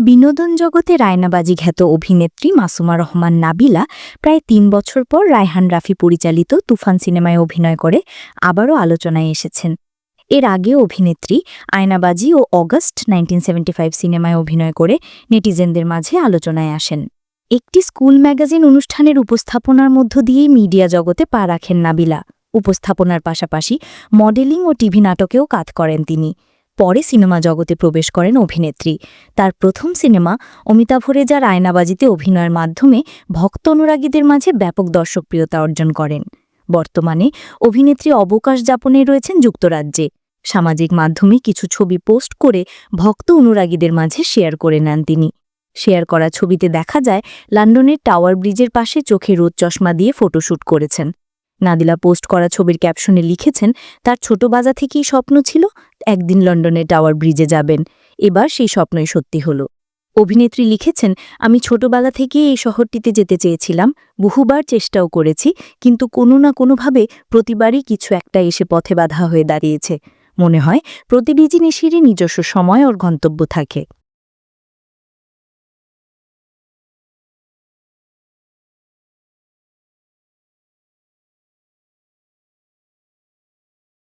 বিনোদন জগতে রায়নাবাজি খ্যাত অভিনেত্রী মাসুমা রহমান নাবিলা প্রায় তিন বছর পর রায়হান রাফি পরিচালিত তুফান সিনেমায় অভিনয় করে আবারও আলোচনায় এসেছেন। এর আগে অভিনেত্রী আয়নাবাজি ও অগস্ট নাইনটিন সিনেমায় অভিনয় করে নেটিজেনদের মাঝে আলোচনায় আসেন। একটি স্কুল ম্যাগাজিন অনুষ্ঠানের উপস্থাপনার মধ্য দিয়েই মিডিয়া জগতে পা রাখেন নাবিলা। উপস্থাপনার পাশাপাশি মডেলিং ও টিভি নাটকেও কাজ করেন তিনি। পরে সিনেমা জগতে প্রবেশ করেন অভিনেত্রী। তার প্রথম সিনেমা অমিতাভ রেজার আয়নাবাজিতে অভিনয়ের মাধ্যমে ভক্ত অনুরাগীদের মাঝে ব্যাপক দর্শকপ্রিয়তা অর্জন করেন। বর্তমানে অভিনেত্রী অবকাশ যাপনে রয়েছেন যুক্তরাজ্যে। সামাজিক মাধ্যমে কিছু ছবি পোস্ট করে ভক্ত অনুরাগীদের মাঝে শেয়ার করে নেন তিনি। শেয়ার করা ছবিতে দেখা যায়, লন্ডনের টাওয়ার ব্রিজের পাশে চোখে রোদ চশমা দিয়ে ফটোশ্যুট করেছেন। নাদিলা পোস্ট করা ছবির ক্যাপশনে লিখেছেন, তার ছোট বাজা থেকেই স্বপ্ন ছিল একদিন লন্ডনের টাওয়ার ব্রিজে যাবেন। এবার সেই স্বপ্নই সত্যি হল। অভিনেত্রী লিখেছেন, আমি ছোটবেলা থেকে এই শহরটিতে যেতে চেয়েছিলাম, বহুবার চেষ্টাও করেছি, কিন্তু কোনো না কোনোভাবে প্রতিবারই কিছু একটা এসে পথে বাধা হয়ে দাঁড়িয়েছে। মনে হয় প্রতিটি জিনিসেরই নিজস্ব সময় ওর গন্তব্য থাকে।